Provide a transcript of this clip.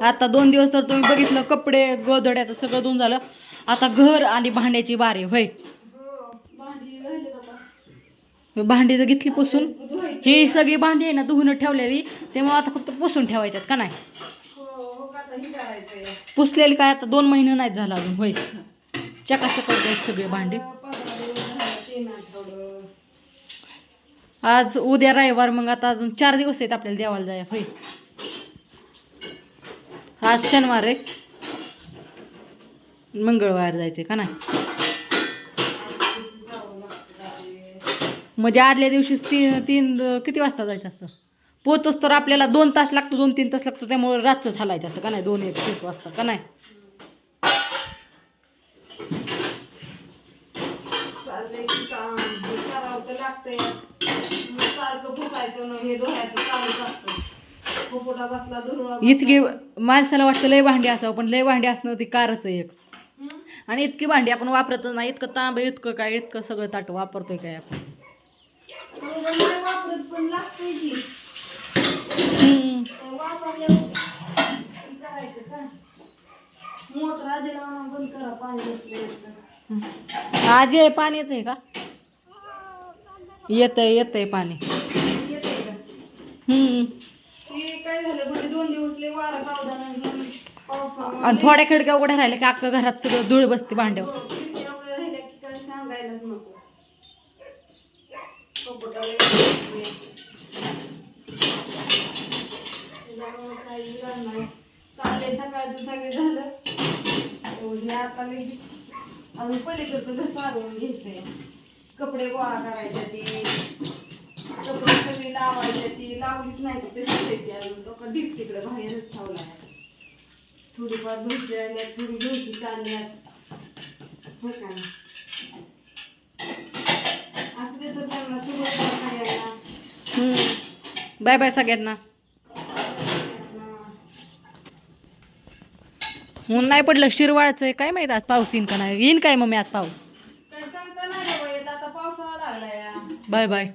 आता दोन दिवस तर तुम्ही बघितलं कपडे गोदड्याचं सगळं धुवून झालं. आता घर आणि भांड्याची बारी होय. भांडी जर घेतली पुसून ही सगळी भांडी आहे ना धुवून ठेवलेली तेव्हा आता फक्त पुसून ठेवायच्यात का नाही? पुसलेली काय आता दोन महिने नाहीत झालं अजून होय. चकाचक आहेत सगळे भांडे. आज उद्या रविवार मग आता अजून चार दिवस आहेत आपल्याला देवाला जाय होय. आज शनिवार आहे. मंगळवार जायचे का नाही? म्हणजे आदल्या दिवशीच तीन तीन किती वाजता जायचं असतं? पोचच तर आपल्याला दोन तास लागतो दोन तीन तास लागतो त्यामुळे रातचं झालायचं असतं का नाही? दोन एक तीन वाजता का नाही? लागतंय. सारखं हे धुवायचं चालूच असतं. पोपोटा बसला धुरळा इतकी माणसाला वाटतं लय भांडी असावं पण लय भांडी असणं ती कारच आहे एक. आणि इतकी भांडी आपण वापरतच नाही इतकं तांब इतकं काय इतकं सगळं ताट वापरतोय काय आपण. नाही वापरत पण लागतंय की. हम्म. वापरल्यावर करायचं का? मोटर आधी लावून बंद करा पाणी आज येतंय का? येतंय येतंय पाणी. हम्म. ते काय झालं म्हणजे दोन दिवस लय वारा पावसानं पावसामुळे आणि थोड्या खिडक्या उघड्या राहिल्या की अख्खं घरात सगळं धूळ बसते भांड्यावर खिडक्या एवढ्या राहिल्या की काय सांगायलाच नको पोपोटा लय वाजतोय. त्याच्यामुळं काही इलाज नाही. चाललंय सकाळचं सगळं झालं एवढी आता अजून पलीकडचं घर सारवून घ्यायचंय कपडे गोळा करायचे ते लावायचे ती लावलीच नाही तर तशीच आहे ती अजून तो का ढीक तिकडे बाहेरच ठेवला आहे. थोडीफार धुयची राहिल्या थोडी चालल्यात. हो का? नाही? असू दे तर त्यांना सुरुवात सगळ्यांना. बाय बाय सगळ्यांना. ऊन नाही पडलं शिरवाळचं काय माहीत आज पाऊस येईन का नाही? येईन काय मम्मी आज पाऊस? Bye bye.